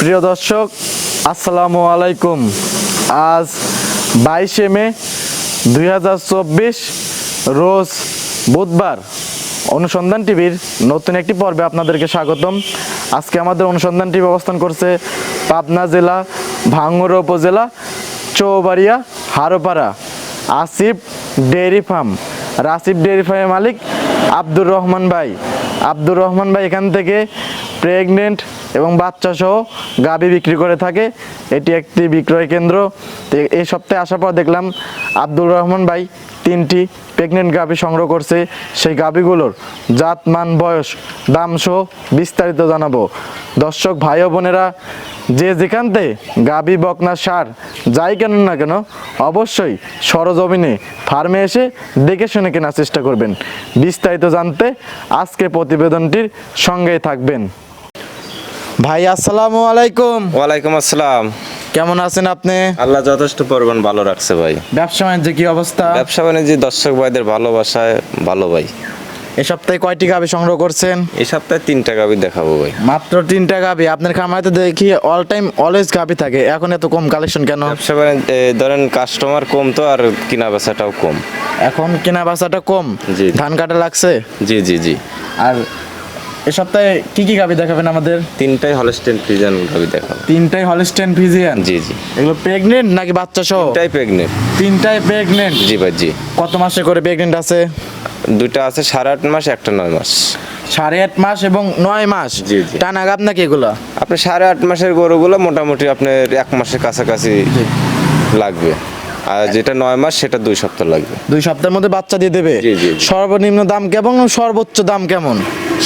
প্রিয় দর্শক, আসসালামু আলাইকুম। আজ বাইশে মে দু হাজার চব্বিশ, রোজ বুধবার। অনুসন্ধান টিভির নতুন একটি পর্বে আপনাদেরকে স্বাগতম। আজকে আমাদের অনুসন্ধান টিভি অবস্থান করছে পাবনা জেলা, ভাঙ্গুর উপজেলা, Chaubaria, Haropara. Asif dairy farm. Rasif dairy ফার্মের মালিক আব্দুর রহমান ভাই। আব্দুর রহমান ভাই এখান থেকে প্রেগনেন্ট এবং বাচ্চা সহ গাবি বিক্রি করে থাকে। এটি একটি বিক্রয় কেন্দ্র। এই সপ্তাহে আসার পর দেখলাম আব্দুর রহমান ভাই তিনটি প্রেগনেন্ট গাবি সংগ্রহ করছে। সেই গাবিগুলোর জাত, মান, বয়স, দাম সহ বিস্তারিত জানাব। দর্শক, ভাই বোনেরা, যে যেখানতে গাবি, বকনা, সার যাই কেন না কেন, অবশ্যই সরজমিনে ফার্মে এসে দেখে শুনে কেনার চেষ্টা করবেন। বিস্তারিত জানতে আজকে প্রতিবেদনটির সঙ্গেই থাকবেন। ভাই আসসালামু আলাইকুম। ওয়ালাইকুম আসসালাম। কেমন আছেন আপনি? আল্লাহ যথেষ্ট পরিমাণ ভালো রাখছে ভাই। ব্যবসা বাণিজ্যে কি অবস্থা? ব্যবসা বাণিজ্য দর্শক ভাইদের ভালোবাসায় ভালো ভাই। এ সপ্তাহে কয়টি গাবি সংগ্রহ করছেন? এই সপ্তাহে তিন টাকা আমি দেখাবো ভাই। মাত্র তিনটা গাবি। আপনার খামারে তো দেখি অল টাইম অলওয়েজ গাবি থাকে। এখন এত কম কালেকশন কেন? ব্যবসা বাণিজ্য ধরেন কাস্টমার কম তো আর কিনা বেচাটাও কম। এখন কেনা বেচাটা কম? জি। ধান কাটা লাগছে? জি জি জি। আর এ সপ্তাহে কি কি গাবি দেখাবেন আমাদের? তিনটাই হলস্টেন ফ্রিজান গাবি দেখাবো। তিনটাই হলস্টেন ফিজিয়ান জি জি। এগুলো প্রেগনেন্ট নাকি বাচ্চা সহ? তিনটাই প্রেগনেন্ট তিনটাই প্রেগনেন্ট জি ভাই জি। কত মাসে করে প্রেগনেন্ট আছে? দুইটা আছে সাড়ে আট মাস একটা নয় মাস। সাড়ে আট মাস এবং নয় মাস? জি, জি। টানা গাব নাকি এগুলো? আপনি সাড়ে আট মাসের গরুগুলো মোটামুটি আপনার এক মাসের কাছাকাছি লাগবে। আর যেটা নয় মাস সেটা দুই সপ্তাহ লাগবে। দুই সপ্তাহের মধ্যে বাচ্চা দিয়ে দেবে? জি, জি, জি। সর্বনিম্ন দাম কেমন? সর্বোচ্চ দাম কেমন?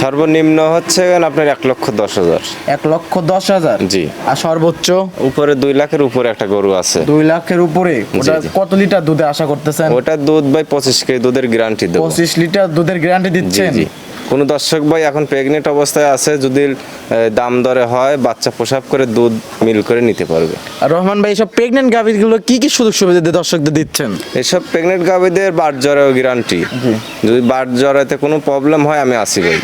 সর্বনিম্ন হচ্ছে আপনার এক লক্ষ দশ হাজার। এক লক্ষ দশ হাজার? জি। আর সর্বোচ্চ? উপরে দুই লাখের উপরে একটা গরু আছে। দুই লাখের উপরে? ওটা কত লিটার দুধে আশা করতেছেন? ওটা দুধ ভাই পঁচিশ কেজি দুধের গ্যারান্টি দেবো। পঁচিশ লিটার দুধের গ্যারান্টি দিচ্ছেন? জি। কোনো দর্শক ভাই এখন প্রেগনেন্ট অবস্থায় আছে যদি দাম দরে হয় বাচ্চা প্রসাব করে দুধ মিল করে নিতে পারবে। আর রহমান ভাই সব প্রেগনেন্ট গাভীগুলো কি কি সুযোগ সুবিধা দিয়ে দর্শকদের দিচ্ছেন? এসব প্রেগনেন্ট গাভীদের বাট জ্বরেও গ্যারান্টি যদি বাট জ্বরেতে কোনো প্রবলেম হয় আমি আসি ভাই।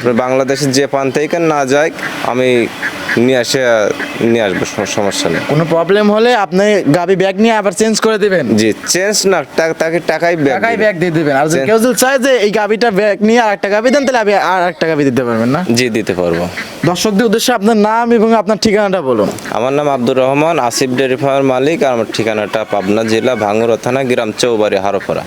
আপনি বাংলাদেশের যে প্রান্তেই কেন না যায় আমি নিয়ে আসে নিয়ে আসব সমস্যা নেই। কোনো প্রবলেম হলে আপনি গাভী ব্যাগ নিয়ে আবার চেঞ্জ করে দিবেন। জি চেঞ্জ না তাকে টাকাই ব্যাক টাকাই ব্যাগ দিয়ে দিবেন। আর কেউ যদি চায় যে এই গাভীটা ব্যাগ নিয়ে আর একটা গাভী দেন তাহলে আপনি আর একটা গাভী দিতে পারবেন না। জি দিতে পারব। দর্শকদের উদ্দেশ্যে আপনার নাম এবং আপনার ঠিকানাটা বলুন। আমার নাম আব্দুর রহমান আসিফ ফার্মের মালিক আর আমার ঠিকানাটা পাবনা জেলা ভাঙ্গুরা থানা গ্রাম চৌবাড়ি হারোপাড়া।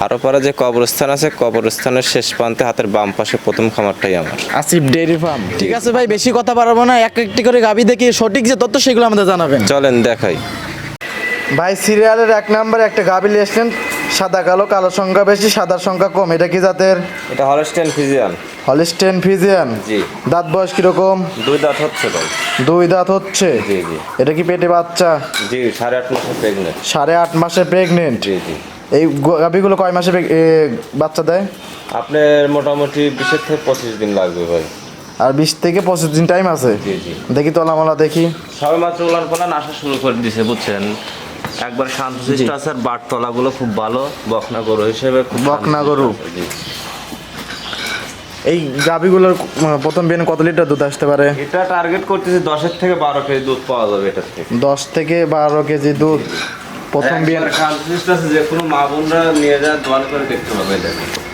হারোপাড়া যে কবরস্থান আছে কবরস্থানের শেষ প্রান্তে হাতের বাম পাশে প্রথম খামারটাই আমার। Asif dairy farm. ঠিক আছে ভাই বেশি কথা বাড়াবো না এক একটি করে গাভী দেখি সঠিক যে তথ্য সেগুলো আমাদের জানাবেন। চলেন দেখাই। ভাই সিরিয়ালের এক নম্বরে একটা গাভী নিয়ে এসলেন সাদা কালো কালো সংখ্যা বেশি সাদার সংখ্যা কম এটা কি জাতের? এটা হলস্টেন ফিজিয়ান হলিস্টেন ফিজিয়ান জি। দাঁত বয়স কীরকম? দুই দাঁত হচ্ছে ভাই। দুই দাঁত হচ্ছে? জি জি। এটা কি পেটে বাচ্চা? জি সাড়ে আট মাসের প্রেগনেন্ট সাড়ে আট মাসে প্রেগনেন্ট জি জি। এই গাভীগুলো কয় মাসে বাচ্চা দেয়? আপনার মোটামুটি বিশের থেকে পঁচিশ দিন লাগবে ভাই। আর বিশ থেকে পঁচিশ দিন টাইম আছে? জি জি। দেখি তোলামলা দেখি। সবে মাত্র উলান পালান আসা শুরু করে দিছে বুঝছেন? একবার শান্তশিষ্ট আছে আর বাট তলাগুলো খুব ভালো বকনা গরু হিসেবে খুব বকনা গরু। এই গাভীগুলোর প্রথম বিয়ানে কত লিটার দুধ আসতে পারে? এটা টার্গেট করতেছি দশের থেকে বারো কেজি দুধ পাওয়া যাবে এটার থেকে। দশ থেকে বারো কেজি দুধ। প্রথম শান্তশিষ্ট আছে যে কোনো মা বোনরা নিয়ে যায় দোয়ান করে দেখতে পাবে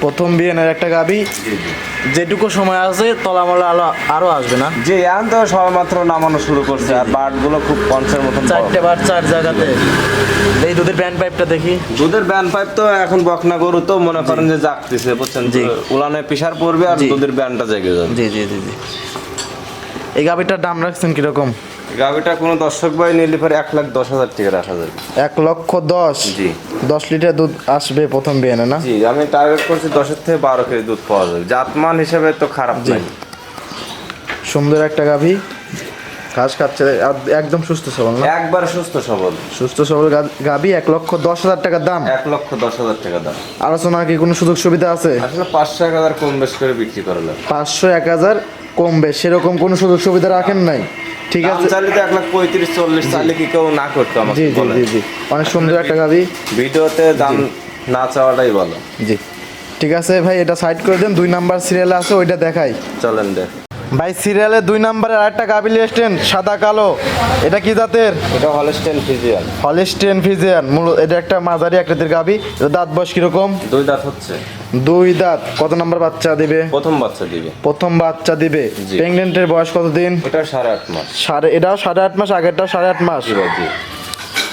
প্রথম বিয়ানের একটা জি যেটুকু সময় আছে তলামলা আলো আরও আসবে না? জি এখন তো সবে মাত্র নামানো শুরু করছে আর বাটগুলো খুব পঞ্চের মতন চারটে বার চার জায়গাতে। এই দুধের ব্যান্ড পাইপটা দেখি। দুধের ব্যান পাইপ তো এখন বকনা গরু তো মনে করেন যে জাগতেছে বুঝছেন? জি। উলানে পিসার পড়বে আর। দুধের ব্যানটা জেগে যাবে। জি জি জি জি। এই গাভীটার দাম রাখছেন কীরকম? গাভিটা কোনো দর্শক ভাই নিলে পরে এক লাখ দশ হাজার টাকা রাখা যাবে। এক লক্ষ দশ? জি। দশ লিটার দুধ আসবে প্রথম বিয়ানে না? জি আমি টার্গেট করছি দশের থেকে বারো কেজি দুধ পাওয়া যাবে। জাতমান হিসেবে তো খারাপ। নাই। সুন্দর একটা গাভী। ঘাস খাচ্ছে একদম সুস্থ সবল না? একবার সুস্থ সবল। সুস্থ সবল গা- গাভী এক লক্ষ দশ হাজার টাকার দাম। এক লক্ষ দশ হাজার টাকা দাম। আলোচনার কি কোনো সুযোগ সুবিধা আছে? আসলে পাঁচশো এক হাজার কম বেশ করে বিক্রি করে লাগবে পাঁচশো এক হাজার কমবে সেরকম কোনো সুযোগ সুবিধা রাখেন নাই? ঠিক আছে। চাইলে তো এক লাখ পঁয়ত্রিশ চল্লিশ চাইলে কি কেউ না করতো আমার জি জি জি জি। অনেক সুন্দর একটা গাড়ি ভিডিওতে দাম না চাওয়াটাই ভালো। জি। ঠিক আছে ভাই এটা সাইড করে দেন। দুই নাম্বার সিরিয়ালে আছে ওইটা দেখাই। চলেন দেখ। ভাই সিরিয়ালে দুই নম্বরের আরেকটা গাবি নিয়ে এসছেন সাদা কালো। এটা কি জাতের? এটা হলস্টেন ফিজিয়ান হলিস্টেন ফিজিয়ান মূল এটা একটা মাঝারি আকৃতির গাবি। এটা দাঁত বয়স কীরকম? দুই দাঁত হচ্ছে। দুই দাঁত। কত নম্বর বাচ্চা দিবে? প্রথম বাচ্চা দিবে। প্রথম বাচ্চা দিবে। প্রেগনেন্টের বয়স কতদিন? এটা সাড়ে আট মাস। সাড়ে এটাও সাড়ে আট মাস আগেরটাও সাড়ে আট মাস।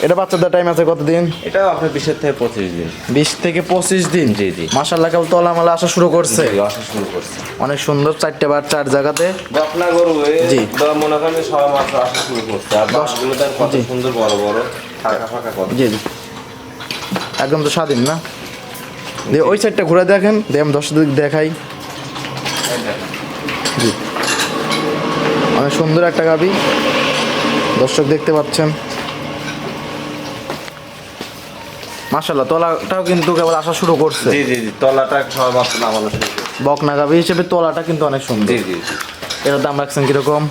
এটা বাচ্চাদের টাইম আছে কতদিন? এটা আপনার বিশের থেকে পঁচিশ দিন। বিশ থেকে পঁচিশ দিন? জি, জি। মাসাল্লাহ কেবল তলামালা আসা শুরু করছে? আসা শুরু করছে। অনেক সুন্দর চারটে বার চার জায়গাতে। বকনা গরু জি। মনে করেন সবাই মাত্র আসা শুরু করছে। আর বাসগুলো তার কত সুন্দর বড় বড় ফাঁকা ফাঁকা কত। জি জি। একদম তো স্বাধীন না? দিয়ে ওই সাইডটা ঘুরে দেখেন দিয়ে আমি দিক দেখাই। জি। অনেক সুন্দর একটা গাবি। দর্শক দেখতে পাচ্ছেন। মাসাল্লাহ তলাটাও কিন্তু কেবল আসা শুরু করছে। জি জি জি তলাটা সবাই মাত্র নামানো শুরু বকনা গাবি হিসেবে তলাটা কিন্তু অনেক সুন্দর। জি জি। এটার দাম রাখছেন কীরকম?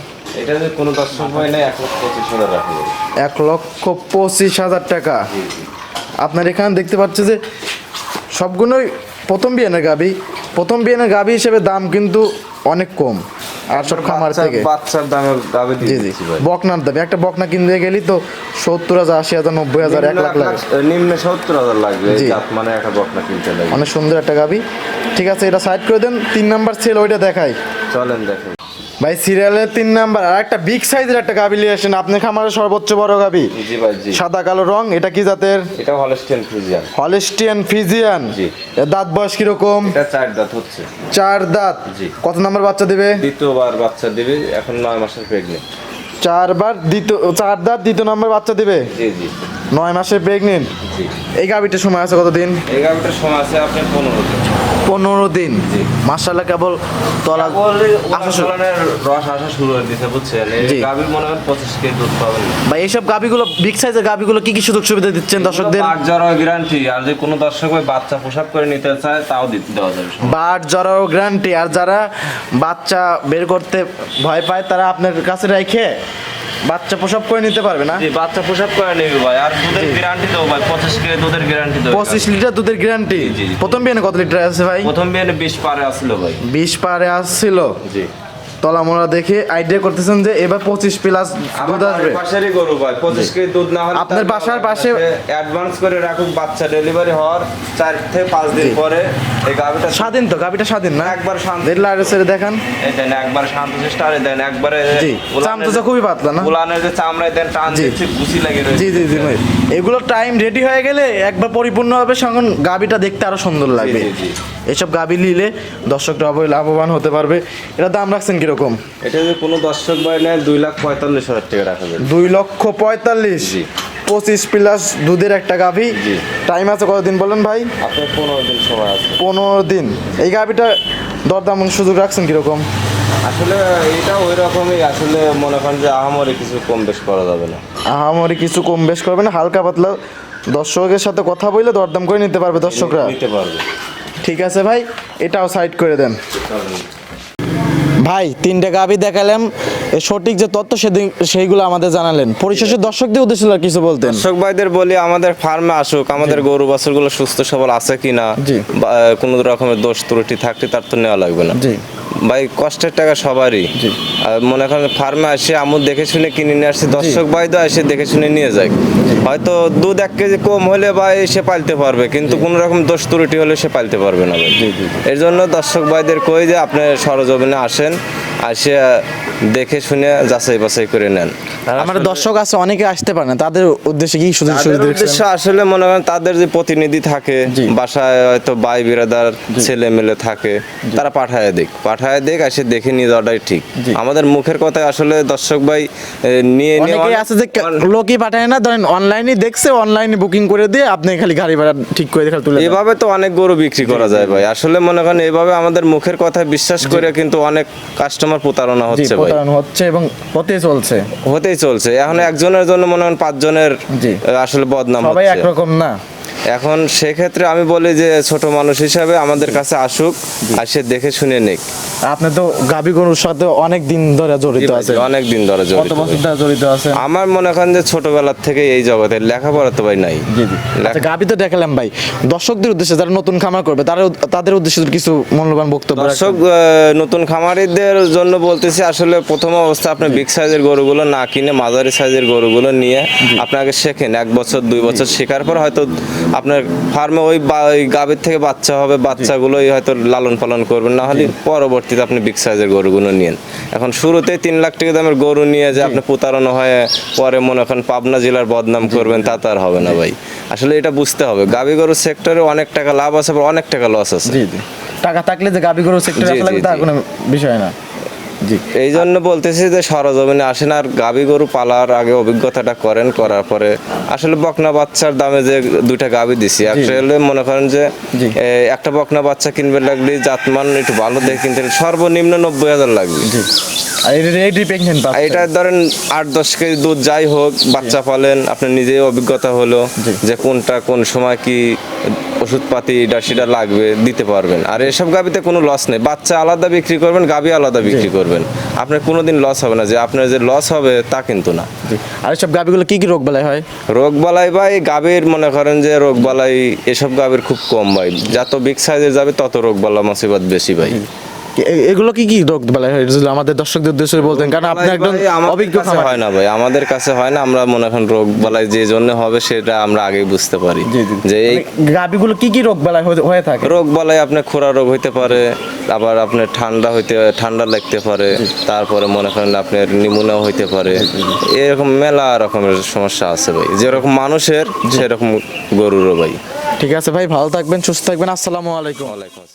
এটা যে কোনো দর্শক হয় না এক লক্ষ পঁচিশ হাজার রাখা যাবে। এক লক্ষ পঁচিশ হাজার টাকা। আপনার এখানে দেখতে পাচ্ছে যে সবগুলোই প্রথম বিয়ানের গাবি। প্রথম বিয়ানের গাবি হিসেবে দাম কিন্তু অনেক কম। আর সব খামার থেকে। বাচ্চার দামে গাবে জি জি। ভাই। বকনার দাবি। একটা বকনা কিনতে গেলি তো সত্তর হাজার আশি হাজার নব্বই হাজার এক লাখ লাগে। নিম্ন সত্তর হাজার লাগবে জি। মানে একটা বকনা কিনতে লাগবে। অনেক সুন্দর একটা গাবি। ঠিক আছে এটা সাইড করে দেন। তিন নাম্বার সেল ওইটা দেখাই। চলেন দেখেন। ভাই সিরিয়ালের তিন নাম্বার আর একটা বিগ সাইজের একটা গাবি নিয়ে আসেন। আপনি খামারের সর্বোচ্চ বড় গাবি? জি ভাই জি। সাদা কালো রং এটা কি জাতের? এটা হলস্টেন ফ্রিজিয়ান হলিস্টিয়ান ফিজিয়ান জি। এর দাঁত বয়স কীরকম? এটা চার দাঁত হচ্ছে। চার দাঁত। জি। কত নাম্বার বাচ্চা দিবে? দ্বিতীয়বার বাচ্চা দিবে এখন নয় মাসের প্রেগনেন্ট চারবার দ্বিতীয় চার দাঁত দ্বিতীয় নম্বর বাচ্চা দিবে? জি জি। নয় মাসের প্রেগনেন্ট জি। এই গাবিটার সময় আছে কতদিন? এই গাভিটার সময় আছে আপনার পনেরো দিন। পনেরো দিন। জি। মার্শাল্লাহ কেবল তলা রস আসা শুরু হয়ে দিতে বুঝছেন? গাভীর মনে হয় পঁচিশ কেজি দুধ পাবেন। ভাই এইসব গাবিগুলো বিগ সাইজের গাবিগুলো কি কি সুযোগ সুবিধা দিচ্ছেন দর্শকদের? বাঘ জ্বর গ্যারান্টি আর যে কোনো দর্শক বাচ্চা পোশাক করে নিতে চায় তাও দিতে দেওয়া যাবে। বাট জরাও গ্যারান্টি আর যারা বাচ্চা বের করতে ভয় পায় তারা আপনার কাছে রেখে বাচ্চা প্রসব করে নিতে পারবে না? বাচ্চা পোশাক করে নেবে ভাই। আর দুধের গ্যারান্টি তো ভাই পঁচিশ কেজি দুধের গ্যারান্টি তো পঁচিশ লিটার দুধের গ্যারান্টি। প্রথম বিয়ানে কত লিটার আছে ভাই? প্রথম বিয়ানে বিশ পারে আসলো ভাই। বিশ পারে আসছিল? জি। তলামোলা দেখে আইডিয়া করতেছেন যে এবার পঁচিশ প্লাস দুধ আসবে। পাশেরই গরু ভাই পঁচিশ কেজি দুধ না হলে আপনার বাসার পাশে- অ্যাডভান্স করে রাখুক বাচ্চা ডেলিভারি হওয়ার চার থেকে পাঁচ দিন পরে এই গাভিটা স্বাধীন তো গাবিটা স্বাধীন না? একবার শান্ত দেখলে আর ছেড়ে দেখান। দেন একবার শান্ত চেষ্টা দেন একবারে জি উলানের- চামচা খুবই পাতলা না? উলানের যে চামড়ায় দেন টান। দিচ্ছে গুছি লাগে জি জি জি ভাই। এগুলো টাইম রেডি হয়ে গেলে একবার পরিপূর্ণ হবে সঙ্গে গাবিটা দেখতে আরও সুন্দর লাগবে। এসব গাবি নিলে দর্শকরা লাভবান হতে পারবে। এটা দাম রাখছেন কীরকম? এটা যে কোনো দর্শক ভাই নেয় দুই লাখ পঁয়তাল্লিশ হাজার টাকা রাখা যাবে। দুই লক্ষ পঁয়তাল্লিশ। জি। পঁচিশ প্লাস দুধের একটা গাভি। টাইম আছে কতদিন বলেন ভাই? আপনার পনেরো দিন সময় আছে। পনেরো দিন। এই গাভিটা দরদাম সুযোগ রাখছেন কীরকম? আসলে এটা ওই রকমই আসলে মনে করেন যে আহামরি কিছু কম বেশ করা যাবে না। আহামরি কিছু কম বেশ করবে না হালকা পাতলা দর্শকের সাথে কথা বললে দরদাম করে নিতে পারবে দর্শকরা। নিতে পারবে। ঠিক আছে ভাই এটাও সাইড করে দেন। ভাই তিনটে গাভি দেখালাম সঠিক যে তথ্য সেদিন সেইগুলো আমাদের জানালেন। পরিশেষে দর্শকদের উদ্দেশ্য আর কিছু বলতেন? দর্শক ভাইদের বলি আমাদের ফার্মে আসুক আমাদের গরু বাছুরগুলো সুস্থ সবল আছে কিনা। কোনো রকমের দোষ ত্রুটি থাকলে তার তো নেওয়া লাগবে না। জি। ভাই কষ্টের টাকা সবারই। আর মনে করেন ফার্মে আসে আমুল দেখে শুনে কিনে নিয়ে আসছে দর্শক ভাই তো এসে দেখে শুনে নিয়ে যায়। হয়তো দুধ এক কেজি কম হলে ভাই সে পালতে পারবে কিন্তু কোনো রকম দোষ ত্রুটি হলে সে পালতে পারবে না এর জন্য দর্শক ভাইদের কই যে আপনি সরজমিনে আসেন আসে দেখে শুনে যাচাই বাছাই করে নেন। আর আমার দর্শক আছে অনেকে আসতে পারে না। তাদের উদ্দেশ্যে কি সুযোগ সুবিধা উদ্দেশ্য আসলে মনে করেন তাদের যে প্রতিনিধি থাকে বাসায় হয়তো ভাই বিরাদার ছেলে মেলে থাকে তারা পাঠায় দিক। পাঠায় দিক এসে দেখে নিয়ে যাওয়াটাই ঠিক। আমাদের মুখের কথায় আসলে দর্শক ভাই নিয়ে নিয়ে অনেকে আছে যে লোকই পাঠায় না ধরেন অনলাইনে দেখছে অনলাইনে বুকিং করে দিয়ে আপনি খালি গাড়ি ভাড়া ঠিক করে খালি তুলে এভাবে তো অনেক গরু বিক্রি করা যায় ভাই। আসলে মনে করেন এভাবে আমাদের মুখের কথায় বিশ্বাস করে কিন্তু অনেক কাস্টমার প্রতারণা হচ্ছে প্রতারণা হচ্ছে এবং হতে চলছে। হতেই চলছে। এখন একজনের জন্য মনে হয় পাঁচজনের। আসলে বদনাম সবাই একরকম না। এখন সেক্ষেত্রে আমি বলি যে ছোট মানুষ হিসাবে আমাদের কাছে আসুক আর সে দেখে শুনে নিক। আপনি তো গাবি গরুর সাথে অনেক দিন ধরে জড়িত আছে অনেক দিন ধরে জড়িত জড়িত আছে আমার মনে করেন যে ছোটবেলার থেকে এই জগতে লেখাপড়া তো ভাই নাই। আচ্ছা গাবি তো দেখালাম ভাই। দর্শকদের উদ্দেশ্যে যারা নতুন খামার করবে তারা তাদের উদ্দেশ্যে কিছু মূল্যবান বক্তব্য দর্শক নতুন খামারিদের জন্য বলতেছি আসলে প্রথম অবস্থা আপনি বিগ সাইজের গরুগুলো না কিনে মাঝারি সাইজের গরুগুলো নিয়ে আপনাকে শেখেন। এক বছর দুই বছর শেখার পর হয়তো আপনার ফার্মে ওই গাভীর থেকে বাচ্চা হবে বাচ্চাগুলোই হয়তো লালন পালন করবেন। না হলে পরবর্তীতে আপনি বিগ সাইজের গরুগুলো নিন এখন শুরুতেই তিন লাখ টাকা দামের গরু নিয়ে যে আপনি প্রতারণা হয়ে পরে মনে করেন পাবনা জেলার বদনাম করবেন তা তো আর হবে না ভাই। আসলে এটা বুঝতে হবে। গাভী গরু সেক্টরে অনেক টাকা লাভ আছে আবার অনেক টাকা লস আছে। টাকা থাকলে যে গাবি গরু সেক্টরে জি, আসা লাগবে জি, তার জি। কোনো বিষয় না। এই জন্য বলতেছি যে সরজমিনে আসেন আর গাভী গরু পালার আগে অভিজ্ঞতাটা করেন করার পরে আসলে বকনা বাচ্চার দামে যে দুইটা গাভী দিছি আসলে মনে করেন যে একটা বকনা বাচ্চা কিনবে লাগলে জাতমান একটু ভালো দেখে কিনতে সর্বনিম্ন নব্বই হাজার লাগবে। এটা ধরেন আট দশ কেজি দুধ যাই হোক বাচ্চা পালেন আপনার নিজেই অভিজ্ঞতা হলো যে কোনটা কোন সময় কি ওষুধপাতি এটা সেটা লাগবে দিতে পারবেন। আর এসব গাবিতে কোনো লস নেই। বাচ্চা আলাদা বিক্রি করবেন গাবি আলাদা বিক্রি করবেন। আপনার কোনোদিন লস হবে না। যে আপনার যে লস হবে তা কিন্তু না। আর এসব গাবিগুলো কি কি রোগ বালাই হয়? রোগ বালাই ভাই গাবের মনে করেন যে রোগ বালাই এসব গাবের খুব কম ভাই। যত বিগ সাইজের যাবে তত রোগ বালা মুসিবত বেশি ভাই। এগুলো কি কি রোগ যদি আমাদের দর্শকদের উদ্দেশ্যে বলতেন কারণ আপনি বালাই আমাদের অভিজ্ঞ হয় না ভাই আমাদের কাছে হয় না আমরা মনে করেন রোগ বালাই যে জন্য হবে সেটা আমরা আগেই বুঝতে পারি। যে এই মানে গাবিগুলো কি কি রোগ বেলায় হয়ে- থাকে? রোগ বালাই আপনার খোরা রোগ হইতে পারে আবার আপনার ঠান্ডা হইতে ঠান্ডা লাগতে পারে তারপরে মনে করেন আপনার নিমোনিয়া হইতে পারে। এরকম মেলা রকমের সমস্যা আছে ভাই। যেরকম মানুষের সেরকম গরুরও ভাই। ঠিক আছে ভাই ভালো থাকবেন সুস্থ থাকবেন। আসসালামু আলাইকুম। আসসালাম।